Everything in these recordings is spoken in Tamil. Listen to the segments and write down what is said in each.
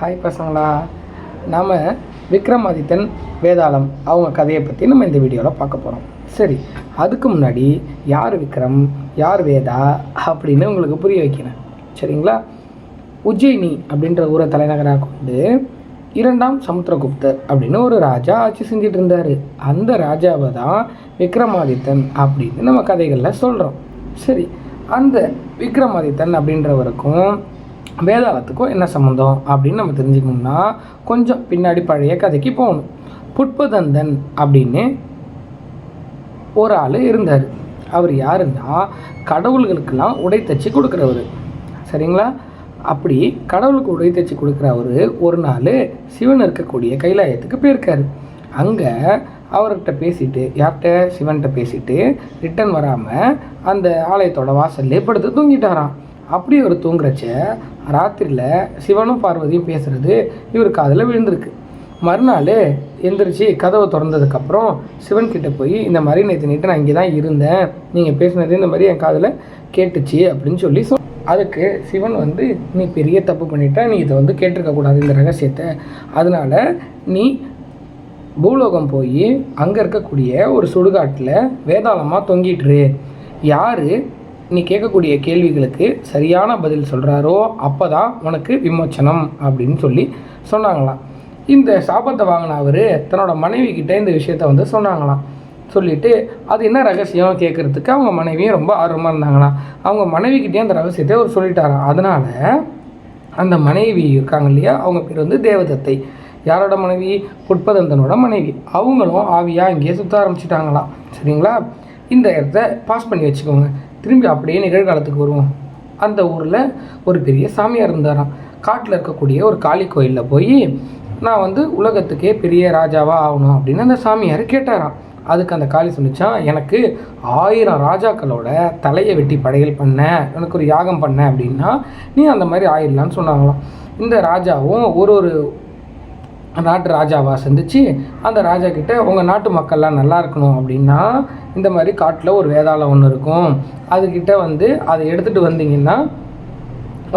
ஹாய் பசங்களா. நாம் விக்ரமாதித்தன் வேதாளம் அவங்க கதையை பற்றி நம்ம இந்த வீடியோவில் பார்க்க போகிறோம் சரி அதுக்கு முன்னாடி யார் விக்ரம் யார் வேதா அப்படின்னு உங்களுக்கு புரிய வைக்கிறேன். சரிங்களா? உஜ்ஜயினி அப்படின்ற ஊரை தலைநகராக கொண்டு இரண்டாம் சமுத்திரகுப்தர் அப்படின்னு ஒரு ராஜா ஆட்சி செஞ்சுட்டு இருந்தார். அந்த ராஜாவை தான் விக்ரமாதித்தன் அப்படின்னு நம்ம கதைகளில் சொல்கிறோம் சரி அந்த விக்ரமாதித்தன் அப்படின்றவருக்கும் வேதாளத்துக்கும் என்ன சம்மந்தம் அப்படின்னு நம்ம தெரிஞ்சுக்கணும்னா கொஞ்சம் பின்னாடி பழைய கதைக்கு போகணும். புட்பதந்தன் அப்படின்னு ஒரு ஆள் இருந்தார். அவர் யாருன்னா கடவுள்களுக்கெல்லாம் உடை தச்சு கொடுக்குறவர். சரிங்களா? அப்படி கடவுளுக்கு உடை தச்சு கொடுக்குற அவர் ஒரு நாள் சிவன் இருக்கக்கூடிய கைலாயத்துக்கு போயிருக்காரு. அங்கே அவர்கிட்ட பேசிட்டு யார்கிட்ட? சிவன்கிட்ட பேசிட்டு ரிட்டன் வராமல் அந்த ஆலயத்தோட வாசல்லே படுத்து தூங்கிட்டாராம். அப்படி ஒரு தூங்குறச்ச ராத்திரியில் சிவனும் பார்வதியும் பேசுகிறது இவர் காதில் விழுந்திருக்கு. மறுநாள் எந்திரிச்சு கதவை திறந்ததுக்கப்புறம் சிவன்கிட்ட போய் இந்த மாதிரி நேற்று நின்று நான் இங்கே தான் இருந்தேன். நீங்கள் பேசுனது இந்த மாதிரி என் காதில் கேட்டுச்சு அப்படின்னு சொல்லி சொல் அதுக்கு சிவன் வந்து நீ பெரிய தப்பு பண்ணிட்ட. நீ இதை வந்து கேட்டிருக்கக்கூடாது இந்த ரகசியத்தை. அதனால் நீ பூலோகம் போய் அங்கே இருக்கக்கூடிய ஒரு சுடுகாட்டில் வேதாளமாக தொங்கிட்டுரு யார் நீ கேட்கக்கூடிய கேள்விகளுக்கு சரியான பதில் சொல்கிறாரோ அப்போ தான் உனக்கு விமோச்சனம் அப்படின்னு சொல்லி சொன்னாங்களாம். இந்த சாபத்தை வாங்கின அவர் தன்னோட மனைவி கிட்டே இந்த விஷயத்த வந்து சொன்னாங்களாம். சொல்லிட்டு அது என்ன ரகசியம் கேட்குறதுக்கு அவங்க மனைவியும் ரொம்ப ஆர்வமாக இருந்தாங்களாம். அவங்க மனைவிக்கிட்டே அந்த ரகசியத்தை அவர் சொல்லிட்டாராம். அதனால் அந்த மனைவி இருக்காங்க இல்லையா? அவங்க பேர் வந்து தேவதத்தை. யாரோட மனைவி? புட்பதந்தனோட மனைவி. அவங்களும் ஆவியாக இங்கேயே சுற்ற ஆரம்பிச்சிட்டாங்களாம். சரிங்களா? இந்த இடத்த பாஸ் பண்ணி வச்சுக்கோங்க. திரும்பி அப்படியே நிகழ்காலத்துக்கு வருவோம். அந்த ஊரில் ஒரு பெரிய சாமியார் இருந்தாராம். காட்டில் இருக்கக்கூடிய ஒரு காளி கோயிலில் போய் நான் வந்து உலகத்துக்கே பெரிய ராஜாவாக ஆகணும் அப்படின்னு அந்த சாமியார் கேட்டாராம். அதுக்கு அந்த காளி சொன்னிச்சான் எனக்கு ஆயிரம் ராஜாக்களோட தலையை வெட்டி படையல் பண்ண எனக்கு ஒரு யாகம் பண்ண அப்படின்னா நீ அந்த மாதிரி ஆயிடலான்னு சொன்னாங்களாம். இந்த ராஜாவும் ஒரு ஒரு நாட்டு ராஜாவாக சந்திச்சு அந்த ராஜா கிட்ட உங்கள் நாட்டு மக்கள்லாம் நல்லா இருக்கணும் அப்படின்னா இந்த மாதிரி காட்டில் ஒரு வேதாளம் ஒன்று இருக்கும். அதுக்கிட்ட வந்து அதை எடுத்துகிட்டு வந்தீங்கன்னா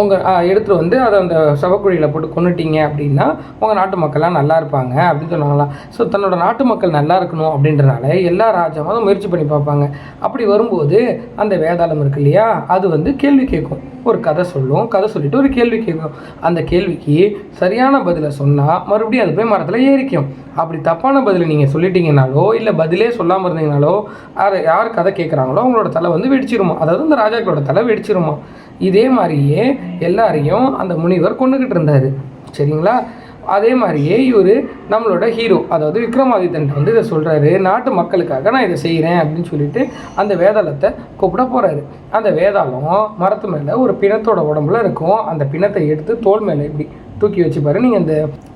உங்கள் எடுத்துகிட்டு வந்து அதை அந்த சவக்குழியில் போட்டு கொண்டுட்டீங்க அப்படின்னா உங்கள் நாட்டு மக்கள்லாம் நல்லா இருப்பாங்க அப்படின்னு சொன்னாங்களாம் ஸோ தன்னோட நாட்டு மக்கள் நல்லா இருக்கணும் அப்படின்றனால எல்லா ராஜாவும் அதை முயற்சி பண்ணி பார்ப்பாங்க. அப்படி வரும்போது அந்த வேதாளம் இருக்கு இல்லையா அது வந்து கேள்வி கேட்கும். ஒரு கதை சொல்லும் கதை சொல்லிவிட்டு ஒரு கேள்வி கேட்கும். அந்த கேள்விக்கு சரியான பதிலை சொன்னால் மறுபடியும் அது போய் மரத்தில் ஏறிக்கும். அப்படி தப்பான பதிலை நீங்கள் சொல்லிட்டீங்கனாலோ இல்லை பதிலே சொல்லாமல் இருந்தீங்கனாலோ யார் யார் கதை கேட்குறாங்களோ அவங்களோட தலை வந்து வெடிச்சிருமா? அதாவது அந்த ராஜாக்களோட தலை வெடிச்சிருமா? இதே மாதிரியே எல்லாரையும் அந்த முனிவர் கொண்டுக்கிட்டு இருந்தார். சரிங்களா? அதே மாதிரியே இவர் நம்மளோட ஹீரோ அதாவது விக்ரமாதித்தன் வந்து இதை சொல்கிறாரு நாட்டு மக்களுக்காக நான் இதை செய்கிறேன் அப்படின்னு சொல்லிட்டு அந்த வேதாளத்தை கூப்பிட போகிறாரு அந்த வேதாளம் மரத்து மேலே ஒரு பிணத்தோட உடம்புல இருக்கும். அந்த பிணத்தை எடுத்து தோல் மேலே இப்படி தூக்கி வச்சுப்பாரு நீங்கள் இந்த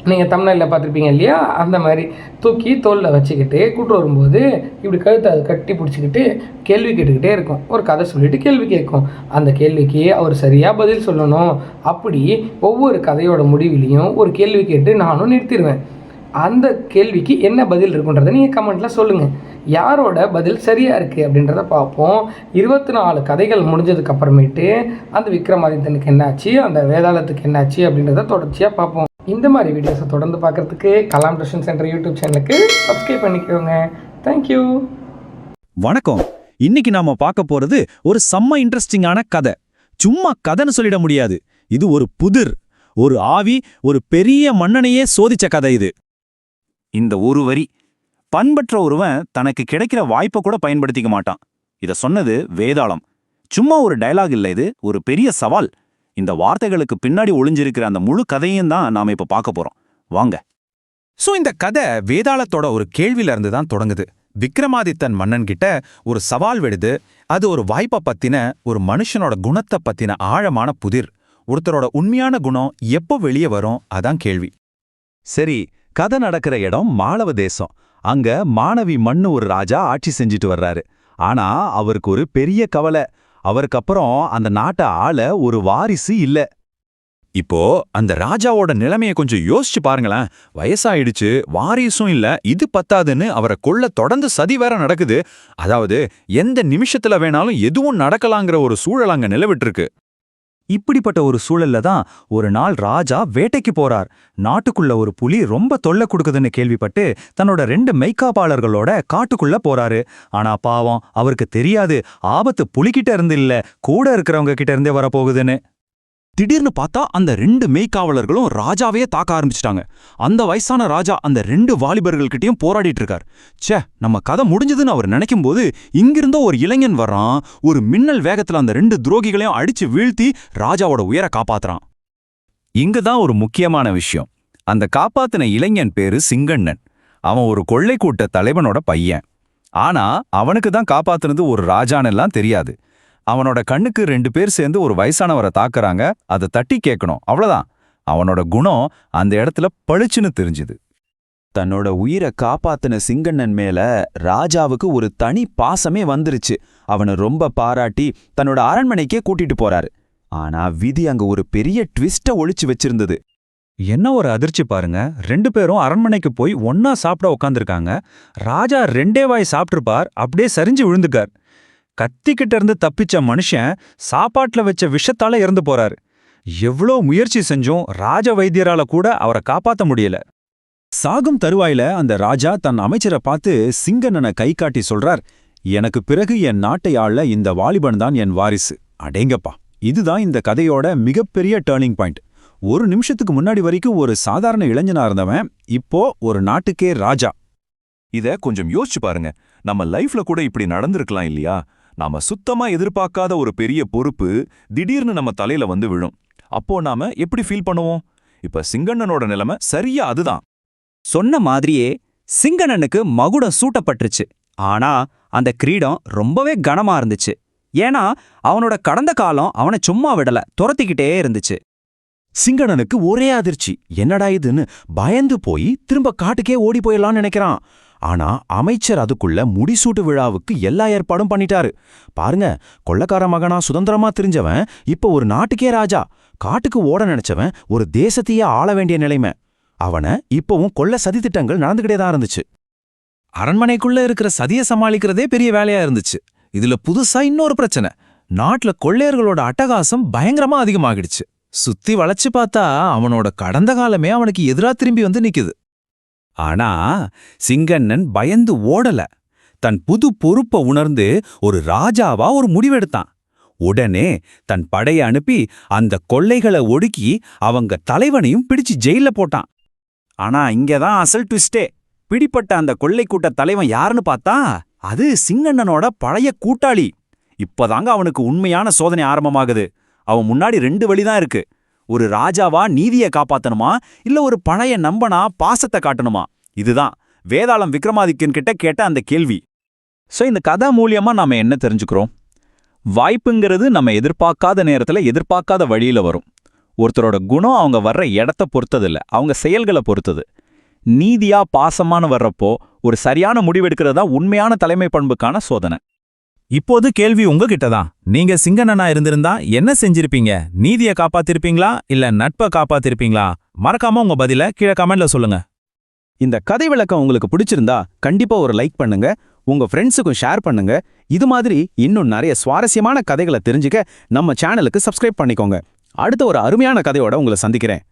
நீங்கள் தமிழ்நாட்டில் பார்த்துருப்பீங்க இல்லையா? அந்த மாதிரி தூக்கி தோலில் வச்சுக்கிட்டு கூட்டு வரும்போது இப்படி கழுத்தை அது கட்டி பிடிச்சிக்கிட்டு கேள்வி கேட்டுக்கிட்டே இருக்கும். ஒரு கதை சொல்லிட்டு கேள்வி கேட்கும். அந்த கேள்விக்கு அவர் சரியாக பதில் சொல்லணும். அப்படி ஒவ்வொரு கதையோட முடிவிலையும் ஒரு கேள்வி கேட்டு நானும் நிறுத்திடுவேன். அந்த கேள்விக்கு என்ன பதில் இருக்குன்றதை நீங்கள் கமெண்ட்டில் சொல்லுங்கள் யாரோட பதில் சரியாக இருக்குது அப்படின்றத பார்ப்போம். இருபத்தி நாலு கதைகள் முடிஞ்சதுக்கு அப்புறமேட்டு அந்த விக்ரமாதித்தனுக்கு என்னாச்சு அந்த வேதாளத்துக்கு என்னாச்சு அப்படின்றத தொடர்ச்சியாக பார்ப்போம். இந்த மாதிரி வீடியோஸை தொடர்ந்து பார்க்குறதுக்கு கலாம் டியூஷன் சென்டர் யூடியூப் சேனலுக்கு சப்ஸ்கிரைப் பண்ணிக்கோங்க. தேங்க்யூ வணக்கம். இன்னைக்கு நாம பார்க்க போறது ஒரு செம்ம இன்ட்ரெஸ்டிங்கான கதை. சும்மா கதைன்னு சொல்லிட முடியாது. இது ஒரு புதிர் ஒரு ஆவி ஒரு பெரிய மன்னனையே சோதிச்ச கதை இது. இந்த ஒரு வரி பண்பற்ற ஒருவன் தனக்கு கிடைக்கிற வாய்ப்பை கூட பயன்படுத்திக்க மாட்டான். இத சொன்னது வேதாளம். சும்மா ஒரு டயலாக் இல்ல இது ஒரு பெரிய சவால். இந்த வார்த்தைகளுக்கு பின்னாடி ஒளிஞ்சிருக்கிற அந்த முழு கதையும் தான் நாம இப்ப பார்க்க போறோம். வாங்க. சோ இந்த கதை வேதாளத்தோட ஒரு கேள்வியிலிருந்து தான் தொடங்குது. விக்ரமாதித்தன் மன்னன் கிட்ட ஒரு சவால் விடுது. அது ஒரு வாய்ப்பை பத்தின ஒரு மனுஷனோட குணத்தை பத்தின ஆழமான புதிர். ஒருத்தரோட உண்மையான குணம் எப்போ வெளியே வரும்? அதான் கேள்வி. சரி கதை நடக்கிற இடம் மாளவ தேசம். அங்க மாணவி மண்ணு ஒரு ராஜா ஆட்சி செஞ்சுட்டு வர்றாரு. ஆனா அவருக்கு ஒரு பெரிய கவலை. அவருக்கு அப்புறம் அந்த நாட்டை ஆள ஒரு வாரிசு இல்ல. இப்போ அந்த ராஜாவோட நிலைமைய கொஞ்சம் யோசிச்சு பாருங்களேன். வயசாயிடுச்சு வாரிசும் இல்ல இது பத்தாதுன்னு அவரை கொள்ள தொடர்ந்து சதி வேற நடக்குது. அதாவது எந்த நிமிஷத்துல வேணாலும் எதுவும் நடக்கலாங்கிற ஒரு சூழல் அங்க நிலவிட்டு இருக்கு. இப்படிப்பட்ட ஒரு சூழல்ல தான் ஒரு நாள் ராஜா வேட்டைக்கு போறார். நாட்டுக்குள்ள ஒரு புலி ரொம்ப தொல்லை கொடுக்குதுன்னு கேள்விப்பட்டு தன்னோட ரெண்டு மெய்க்காப்பாளர்களோட காட்டுக்குள்ள போறாரு. ஆனா பாவம் அவருக்கு தெரியாது. ஆபத்து புலிகிட்ட இருந்து இல்ல. கூட இருக்கிறவங்க கிட்ட இருந்தே வரப்போகுதுன்னு. திடீர்னு பார்த்தா அந்த ரெண்டு மெய்க்காவலர்களும் ராஜாவே தாக்க ஆரம்பிச்சிட்டாங்க. அந்த வயசான ராஜா அந்த ரெண்டு வாலிபர்கள்கிட்டயும் போராடிட்டு இருக்கார். சே நம்ம கதை முடிஞ்சதுன்னு அவர் நினைக்கும் போது இங்கிருந்தோ ஒரு இளைஞன் வர்றான் ஒரு மின்னல் வேகத்துல அந்த ரெண்டு துரோகிகளையும் அடிச்சு வீழ்த்தி ராஜாவோட உயர காப்பாத்துறான். இங்க தான் ஒரு முக்கியமான விஷயம். அந்த காப்பாத்தின இளைஞன் பேரு சிங்கண்ணன். அவன் ஒரு கொள்ளை கூட்ட தலைவனோட பையன். ஆனா அவனுக்கு தான் காப்பாத்துனது ஒரு ராஜானெல்லாம் தெரியாது. அவனோட கண்ணுக்கு ரெண்டு பேர் சேர்ந்து ஒரு வயசானவரை தாக்குறாங்க. அதை தட்டி கேட்கணும். அவ்வளவுதான். அவனோட குணம் அந்த இடத்துல பளிச்சுன்னு தெரிஞ்சுது. தன்னோட உயிரை காப்பாத்தின சிங்கண்ணன் மேல ராஜாவுக்கு ஒரு தனி பாசமே வந்துருச்சு. அவனை ரொம்ப பாராட்டி தன்னோட அரண்மனைக்கே கூட்டிட்டு போறாரு. ஆனா விதி அங்க ஒரு பெரிய ட்விஸ்ட ஒழிச்சு வச்சிருந்தது. என்ன ஒரு அதிர்ச்சி பாருங்க. ரெண்டு பேரும் அரண்மனைக்கு போய் ஒன்னா சாப்பிட உக்காந்துருக்காங்க. ராஜா ரெண்டே வாய் சாப்பிட்டுருப்பார். அப்படியே சரிஞ்சு விழுந்துக்கார் கத்திக்கிட்ட இருந்து தப்பிச்ச மனுஷன் சாப்பாட்டுல வச்ச விஷத்தால இறந்து போறாரு. எவ்வளோ முயற்சி செஞ்சும் ராஜ வைத்தியரால கூட அவரை காப்பாத்த முடியல. சாகும் தருவாயில அந்த ராஜா தன் அமைச்சரை பார்த்து சிங்கண்ணனை கை காட்டி சொல்றார் எனக்கு பிறகு என் நாட்டை ஆள இந்த வாலிபன் தான் என் வாரிசு. அடேங்கப்பா இதுதான் இந்த கதையோட மிகப்பெரிய டேர்னிங் பாயிண்ட் ஒரு நிமிஷத்துக்கு முன்னாடி வரைக்கும் ஒரு சாதாரண இளைஞனா இருந்தவன் இப்போ ஒரு நாட்டுக்கே ராஜா. இத கொஞ்சம் யோசிச்சு பாருங்க. நம்ம லைஃப்ல கூட இப்படி நடந்திருக்கலாம் இல்லையா? நாம சுத்தமா எதிர்பார்க்காத ஒரு பெரிய பொறுப்பு திடீர்னு நம்ம தலையில வந்து விழும். அப்போ நாம எப்படி ஃபீல் பண்ணுவோம்? இப்ப சிங்கண்ணனோட நிலைமை சரியா அதுதான். சொன்ன மாதிரியே சிங்கண்ணனுக்கு மகுடம் சூட்டப்பட்டுருச்சு. ஆனா அந்த கிரீடம் ரொம்பவே கனமா இருந்துச்சு. ஏன்னா அவனோட கடந்த காலம் அவனை சும்மா விடல துரத்திக்கிட்டே இருந்துச்சு. சிங்கண்ணனுக்கு ஒரே அதிர்ச்சி. என்னடா இதுன்னு பயந்து போய் திரும்ப காட்டுக்கே ஓடி போயிடலாம்னு நினைக்கிறான். ஆனா அமைச்சர் அதுக்குள்ள முடிசூட்டு விழாவுக்கு எல்லா ஏற்பாடும் பண்ணிட்டாரு. பாருங்க கொள்ளக்கார மகனா சுதந்திரமா தெரிஞ்சவன் இப்ப ஒரு நாட்டுக்கே ராஜா. காட்டுக்கு ஓட நினைச்சவன் ஒரு தேசத்தையே ஆள வேண்டிய நிலைமை. அவன இப்பவும் கொள்ள சதித்திட்டங்கள் நடந்துகிட்டே தான் இருந்துச்சு. அரண்மனைக்குள்ள இருக்கிற சதிய சமாளிக்கிறதே பெரிய வேலையா இருந்துச்சு. இதுல புதுசா இன்னொரு பிரச்சனை. நாட்டுல கொள்ளையர்களோட அட்டகாசம் பயங்கரமா அதிகமாகிடுச்சு. சுத்தி வளைச்சு பார்த்தா அவனோட கடந்த காலமே அவனுக்கு எதிரா திரும்பி வந்து நிக்குது. ஆனா சிங்கண்ணன் பயந்து ஓடல. தன் புது பொறுப்ப உணர்ந்து ஒரு ராஜாவா ஒரு முடிவெடுத்தான். உடனே தன் படைய அனுப்பி அந்த கொள்ளைகளை ஒடுக்கி அவங்க தலைவனையும் பிடிச்சு ஜெயில போட்டான். ஆனா இங்கதான் அசல் ட்விஸ்டே. பிடிப்பட்ட அந்த கொள்ளை கூட்ட தலைவன் யாருன்னு பார்த்தா அது சிங்கண்ணனோட பழைய கூட்டாளி. இப்பதாங்க அவனுக்கு உண்மையான சோதனை ஆரம்பமாகுது. அவன் முன்னாடி ரெண்டு வழிதான் இருக்கு. ஒரு ராஜாவா நீதியை காப்பாத்தணுமா? இல்ல ஒரு பழைய நம்பனா பாசத்தை காட்டணுமா? இதுதான். வேதாளம் விக்ரமாதித்யன் கிட்ட கேட்ட அந்த கேள்வி. சோ இந்த கதை மூலியமா நாம என்ன தெரிஞ்சுக்கிறோம்? வாய்ப்புங்கிறது நம்ம எதிர்பார்க்காத நேரத்துல எதிர்பார்க்காத வழியில வரும். ஒருத்தரோட குணம் அவங்க வர்ற இடத்த பொறுத்ததில்ல. அவங்க செயல்களை பொறுத்தது. நீதியா பாசமானு வர்றப்போ ஒரு சரியான முடிவெடுக்கிறது தான் உண்மையான தலைமை பண்புக்கான சோதனை. இப்போது கேள்வி உங்ககிட்ட தான் நீங்க சிங்கண்ணனா இருந்திருந்தா என்ன செஞ்சிருப்பீங்க? நீதியை காப்பாத்திருப்பீங்களா? இல்ல நட்பை காப்பாத்திருப்பீங்களா? மறக்காம உங்க பதில கீழே கமெண்ட்ல சொல்லுங்க. இந்த கதை விளக்கம் உங்களுக்கு பிடிச்சிருந்தா கண்டிப்பா ஒரு லைக் பண்ணுங்க உங்க ஃப்ரெண்ட்ஸுக்கும் ஷேர் பண்ணுங்க. இது மாதிரி இன்னும் நிறைய சுவாரஸ்யமான கதைகளை தெரிஞ்சுக்க நம்ம சேனலுக்கு சப்ஸ்கிரைப் பண்ணிக்கோங்க. அடுத்த ஒரு அருமையான கதையோட உங்களை சந்திக்கிறேன்.